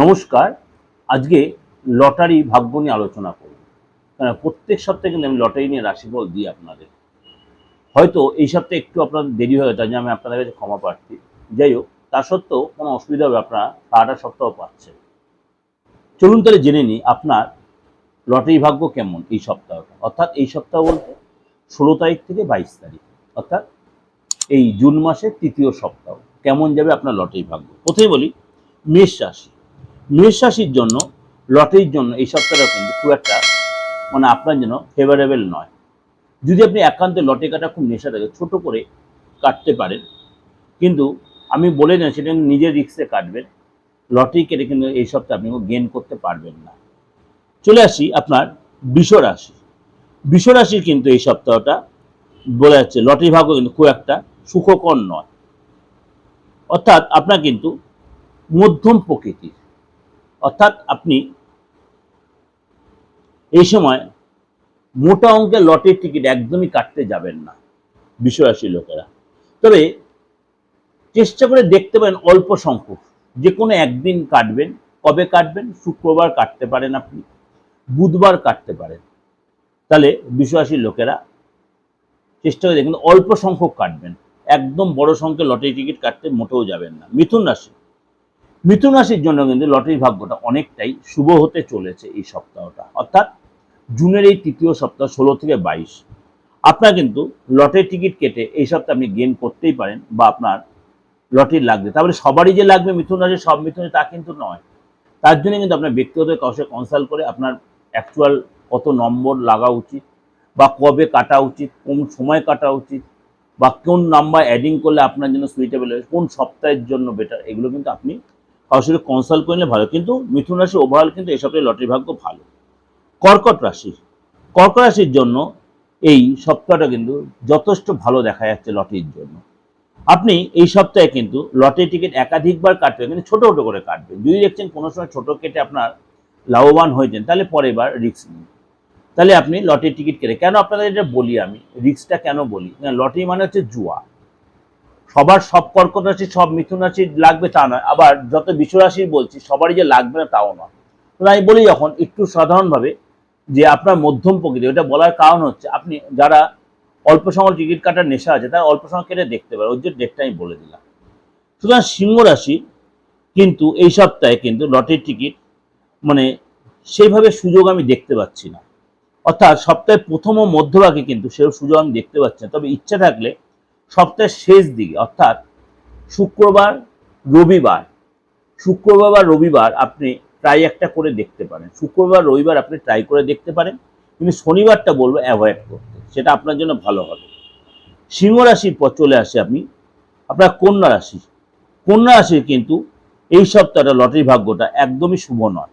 নমস্কার, আজকে লটারি ভাগ্য নিয়ে আলোচনা করব। কারণ প্রত্যেক সপ্তাহে কিন্তু আমি লটারি নিয়ে রাশিফল দিই আপনাদের। হয়তো এই সপ্তাহে একটু আপনাদের দেরি হয়ে জন্য আমি আপনাদের কাছে ক্ষমা প্রার্থী। যাই হোক, তা সত্ত্বেও কোনো অসুবিধা হবে, আপনারা সারাটা সপ্তাহ পাচ্ছেন। চলুন তাহলে জেনে নিই আপনার লটারি ভাগ্য কেমন এই সপ্তাহটা। অর্থাৎ এই সপ্তাহ বলতে ষোলো তারিখ থেকে বাইশ তারিখ, অর্থাৎ এই জুন মাসের তৃতীয় সপ্তাহ। কেমন যাবে আপনার লটারি ভাগ্য? প্রথমে বলি, মেষ রাশি। রাশির জন্য, লটারির জন্য এই সপ্তাহটা কিন্তু খুব একটা মানে আপনার জন্য ফেভারেবল নয়। যদি আপনি একান্তে লটারি কাটা খুব নেশা থাকে, ছোট করে কাটতে পারেন। কিন্তু আমি বলে না সেটা নিজের রিক্সে কাটবেন। লটারি কেটে কিন্তু এই সপ্তাহে আপনি গেন করতে পারবেন না। চলে আসি আপনার বৃষ রাশি বৃষ রাশির কিন্তু এই সপ্তাহটা বলা যাচ্ছে লটারি ভাগ্য কিন্তু খুব একটা সুখকর নয়। অর্থাৎ আপনার কিন্তু মধ্যম প্রকৃতির। অর্থাৎ আপনি এই সময় মোটা অঙ্কের লটের টিকিট একদমই কাটতে যাবেন না বিশ্বরাশির লোকেরা। তবে চেষ্টা করে দেখতে পারেন অল্প সংখ্যক, যে কোনো একদিন কাটবেন, কবে কাটবেন, শুক্রবার কাটতে পারেন আপনি, বুধবার কাটতে পারেন। তাহলে বিশ্বরাশির লোকেরা চেষ্টা করে দেখবেন অল্প সংখ্যক কাটবেন। একদম বড় সংখ্যক লটারি টিকিট কাটতে মোটেও যাবেন না। মিথুন রাশি মিথুন রাশির জন্য কিন্তু লটারি ভাগ্যটা অনেকটাই শুভ হতে চলেছে এই সপ্তাহটা। অর্থাৎ জুনের এই তৃতীয় সপ্তাহ ষোলো থেকে বাইশ, আপনার কিন্তু লটারি টিকিট কেটে এই সপ্তাহে আপনি গেন করতেই পারেন বা আপনার লটারি লাগবে। তারপরে সবারই যে লাগবে মিথুন রাশি সব মিথুনে তা কিন্তু নয়। তার জন্য কিন্তু আপনার ব্যক্তিগত কাউকে কনসাল্ট করে আপনার অ্যাকচুয়াল কত নম্বর লাগা উচিত বা কবে কাটা উচিত, কোন সময় কাটা উচিত বা কোন নাম্বার অ্যাডিং করলে আপনার জন্য সুইটেবল হবে, কোন সপ্তাহের জন্য বেটার এগুলো কিন্তু আপনি কারোর সাথে কনসাল্ট করলে ভালো। কিন্তু মিথুন রাশি ওভারঅল কিন্তু এই সপ্তাহে লটারি ভাগ্য ভালো। কর্কট রাশি। কর্কট রাশির জন্য এই সপ্তাহটা কিন্তু যথেষ্ট ভালো দেখা যাচ্ছে লটারির জন্য। আপনি এই সপ্তাহে কিন্তু লটারি টিকিট একাধিকবার কাটবেন, কিন্তু ছোটো ছোটো করে কাটবেন। যদি দেখছেন কোনো সময় ছোটো কেটে আপনার লাভবান হয়েছেন, তাহলে পরের বার রিক্স নিন। তাহলে আপনি লটারি টিকিট কেটে কেন আপনাদের এটা বলি আমি? রিস্কটা কেন বলি? লটারি মানে হচ্ছে জুয়া। সবার সব কর্কট রাশি সব মিথুন রাশি লাগবে তা নয়। আবার যত বিশ্ব রাশির বলছি, সবারই যে লাগবে না তাও নয়। তো আমি বলি যখন একটু সাধারণভাবে যে আপনার মধ্যম প্রকৃতি, ওটা বলার কারণ হচ্ছে আপনি যারা অল্প সময় টিকিট কাটার নেশা আছে, তারা অল্প সময় কেটে দেখতে পারে। ওর যে ডেটটা আমি বলে দিলাম। সুতরাং সিংহ রাশি কিন্তু এই সপ্তাহে কিন্তু লটের টিকিট মানে সেইভাবে সুযোগ আমি দেখতে পাচ্ছি না। অর্থাৎ সপ্তাহের প্রথম ও মধ্যভাগে কিন্তু সেও সুযোগ আমি দেখতে পাচ্ছি না। তবে ইচ্ছা থাকলে সপ্তাহের শেষ দিকে, অর্থাৎ শুক্রবার, রবিবার, শুক্রবার বা রবিবার আপনি ট্রাই একটা করে দেখতে পারেন। শুক্রবার, রবিবার আপনি ট্রাই করে দেখতে পারেন, কিন্তু শনিবারটা বলব অ্যাভয়েড করতে, সেটা আপনার জন্য ভালো হবে। সিংহ রাশির পর চলে আসে আপনি, আপনার কন্যা রাশি। কন্যা রাশির কিন্তু এই সপ্তাহটা লটারি ভাগ্যটা একদমই শুভ নয়।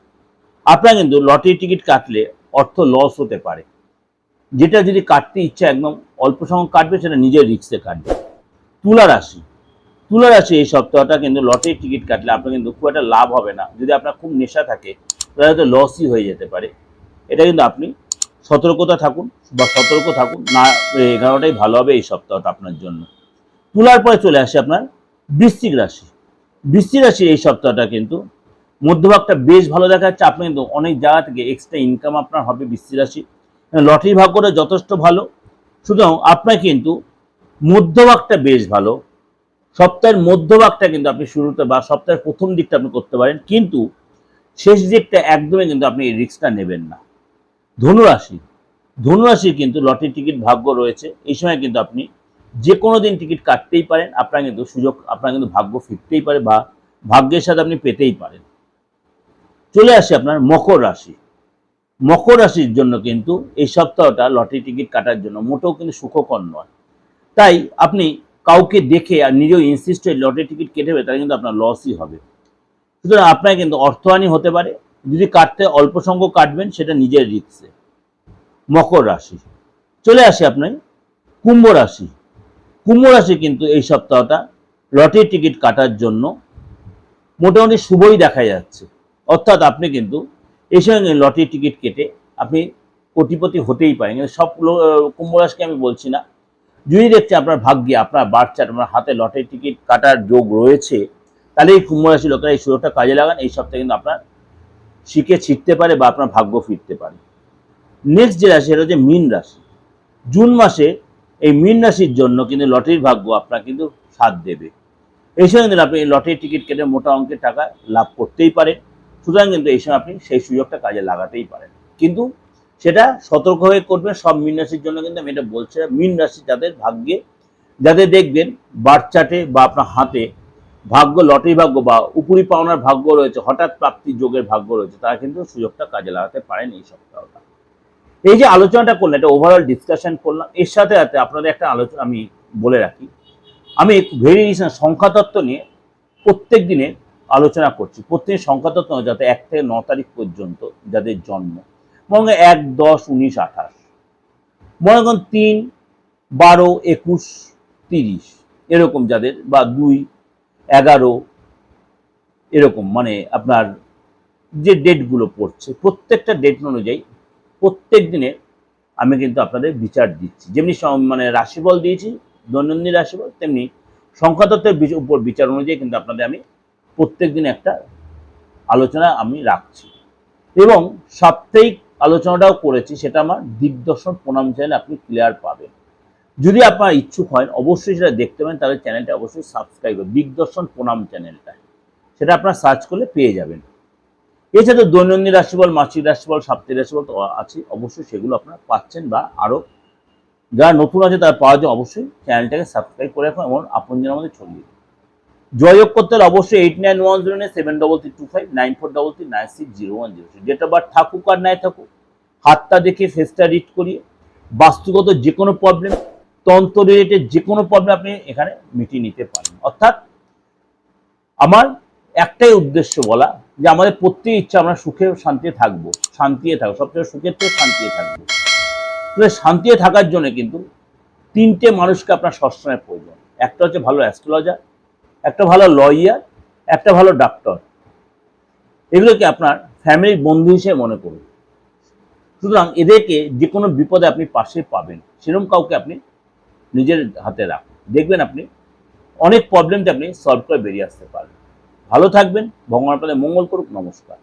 আপনার কিন্তু লটারি টিকিট কাটলে অর্থ লস হতে পারে। যেটা যদি কাটতে ইচ্ছা একদম অল্প সময় কাটবে, সেটা নিজের রিক্সে কাটবে। তুলা রাশি। তুলা রাশি এই সপ্তাহটা কিন্তু লটারি টিকিট কাটলে আপনার কিন্তু খুব একটা লাভ হবে না। যদি আপনার খুব নেশা থাকে, তাহলে হয়তো লসই হয়ে যেতে পারে। এটা কিন্তু আপনি সতর্কতা থাকুন বা সতর্ক থাকুন। না, এগারোটাই ভালো হবে এই সপ্তাহটা আপনার জন্য। তুলার পরে চলে আসে আপনার বৃশ্চিক রাশি। বৃশ্চিক রাশি এই সপ্তাহটা কিন্তু মধ্যভাগটা বেশ ভালো দেখা যাচ্ছে আপনি কিন্তু অনেক জায়গা থেকে এক্সট্রা ইনকাম আপনার হবে বৃশ্চিক রাশি। লটারি ভাগ্যটা যথেষ্ট ভালো। সুতরাং আপনার কিন্তু মধ্যভাগটা বেশ ভালো। সপ্তাহের মধ্যভাগটা কিন্তু আপনি শুরুতে বা সপ্তাহের প্রথম দিকটা আপনি করতে পারেন, কিন্তু শেষ দিকটা একদমই কিন্তু আপনি এই রিস্কটা নেবেন না। ধনুরাশি। ধনুরাশির কিন্তু লটারি টিকিট ভাগ্য রয়েছে। এই সময় কিন্তু আপনি যে কোনো দিন টিকিট কাটতেই পারেন। আপনার কিন্তু সুযোগ, আপনার কিন্তু ভাগ্য ফিরতেই পারে বা ভাগ্যের সাথে আপনি পেতেই পারেন। চলে আসে আপনার মকর রাশি। মকর রাশির জন্য কিন্তু এই সপ্তাহটা লটারি টিকিট কাটার জন্য মোটেও কিন্তু সুখকর নয়। তাই আপনি কাউকে দেখে আর নিজেও ইনসিস্ট হয়ে লটারি টিকিট কেটে হবে তাহলে কিন্তু আপনার লসই হবে। সুতরাং আপনার কিন্তু অর্থহানি হতে পারে। যদি কাটতে অল্প সংখ্যক কাটবেন, সেটা নিজের রিক্সে মকর রাশি। চলে আসে আপনার কুম্ভ রাশি। কুম্ভ রাশি কিন্তু এই সপ্তাহটা লটারি টিকিট কাটার জন্য মোটামুটি শুভই দেখা যাচ্ছে। অর্থাৎ আপনি কিন্তু এই সঙ্গে লটারি টিকিট কেটে আপনি কোটিপতি হতেই পারেন। কিন্তু সব লো- কুম্ভ রাশিকে আমি বলছি না। যদি দেখছে আপনার ভাগ্যে, আপনার বাচ্চার আপনার হাতে লটারি টিকিট কাটার যোগ রয়েছে তাহলে এই কুম্ভ রাশি লোকেরা এই সুযোগটা কাজে লাগান। এই সপ্তাহে কিন্তু আপনার শিখে ছিটতে পারে বা আপনার ভাগ্য ফিরতে পারে। নেক্সট যে রাশি, সেটা হচ্ছে মীন রাশি। জুন মাসে এই মীন রাশির জন্য কিন্তু লটারির ভাগ্য আপনার কিন্তু সাথ দেবে। এই সময় কিন্তু আপনি লটারির টিকিট কেটে মোটা অঙ্কের টাকা লাভ করতেই পারেন। সুতরাং কিন্তু এই সময় আপনি সেই সুযোগটা কাজে লাগাতেই পারেন। কিন্তু সেটা সতর্ক হয়ে করবেন, সব মীন রাশির জন্য কিন্তু আমি এটা বলছি। মীন রাশি যাদের ভাগ্যে, যাদের দেখবেন বার্থ চার্টে বা আপনার হাতে ভাগ্য, লটারি ভাগ্য বা উপরি পাওনার ভাগ্য রয়েছে, হঠাৎ প্রাপ্তি যোগের ভাগ্য রয়েছে, তারা কিন্তু সুযোগটা কাজে লাগাতে পারেন এই সপ্তাহটা। এই যে আলোচনাটা করলাম এটা ওভারঅল ডিসকাশন করলাম। এর সাথে সাথে আপনাদের একটা আলোচনা আমি বলে রাখি। আমি ভেরি রিসেন্ট সংখ্যাতত্ত্ব নিয়ে প্রত্যেক দিনে আলোচনা করছি। প্রত্যেক সংখ্যাতত্ত্ব যাতে এক থেকে ন তারিখ পর্যন্ত যাদের জন্ম, মনে এক, দশ, উনিশ, আঠাশ। মনে করেন তিন, বারো, একুশ, তিরিশ, এরকম যাদের, বা দুই, এগারো, এরকম মানে আপনার যে ডেটগুলো পড়ছে, প্রত্যেকটা ডেট অনুযায়ী প্রত্যেক দিনে আমি কিন্তু আপনাদের বিচার দিচ্ছি। যেমনি মানে রাশিফল দিয়েছি, দৈনন্দিন রাশিফল, তেমনি সংখ্যাতত্ত্বের উপর বিচার অনুযায়ী কিন্তু আপনাদের আমি প্রত্যেক দিন একটা আলোচনা আমি রাখছি। এবং সাপ্তাহিক আলোচনাটাও করেছি, সেটা আমার দিগদর্শন প্রণাম চ্যানেলে আপনি ক্লিয়ার পাবেন। যদি আপনার ইচ্ছুক হয় অবশ্যই সেটা দেখতে পারেন, তাহলে চ্যানেলটা অবশ্যই সাবস্ক্রাইব করুন দিগদর্শন প্রণাম চ্যানেলটা সেটা আপনার সার্চ করলে পেয়ে যাবেন। এছাড়া দৈনন্দিন রাশিফল, মাসিক রাশিফল, সাপ্তাহিক রাশিফল আছে অবশ্যই সেগুলো আপনারা পাচ্ছেন বা আরও যারা নতুন আছে, তারা পাওয়ার জন্য অবশ্যই চ্যানেলটাকে সাবস্ক্রাইব করে রাখুন এবং আপনজনের মধ্যে ছড়িয়ে যোগাযোগ করতে অবশ্যই eight nine one zero nine seven double three two five nine four double three nine six zero one zero date of birth থাকুক আর নাই থাকুক, হাতটা দেখে ফেসটা রিড করিয়ে, বাস্তুগত যে কোনো প্রবলেম তন্ত্র রিলেটেড যে কোনো প্রবলেম আপনি এখানে মিটিয়ে নিতে পারেন। অর্থাৎ আমার একটাই উদ্দেশ্য বলা যে আমাদের প্রত্যেক ইচ্ছা আমরা সুখে শান্তিতে থাকব শান্তিতে থাকব, সবচেয়ে সুখের থেকে শান্তিতে থাকব। শান্তিতে থাকার জন্য কিন্তু তিনটে মানুষকে আপনার সবসময় প্রয়োজন। একটা হচ্ছে ভালো অ্যাস্ট্রোলজার একটা ভালো লয়ার একটা ভালো ডাক্তার এগুলোকে আপনার ফ্যামিলির বন্ধু হিসেবে মনে করুন। সুতরাং এদেরকে যে কোনো বিপদে আপনি পাশে পাবেন। সেরকম কাউকে আপনি নিজের হাতে রাখুন। দেখবেন আপনি অনেক প্রবলেমটা আপনি সলভ করে বেরিয়ে আসতে পারবেন। ভালো থাকবেন। ভগবান আপনাদের মঙ্গল করুক। নমস্কার।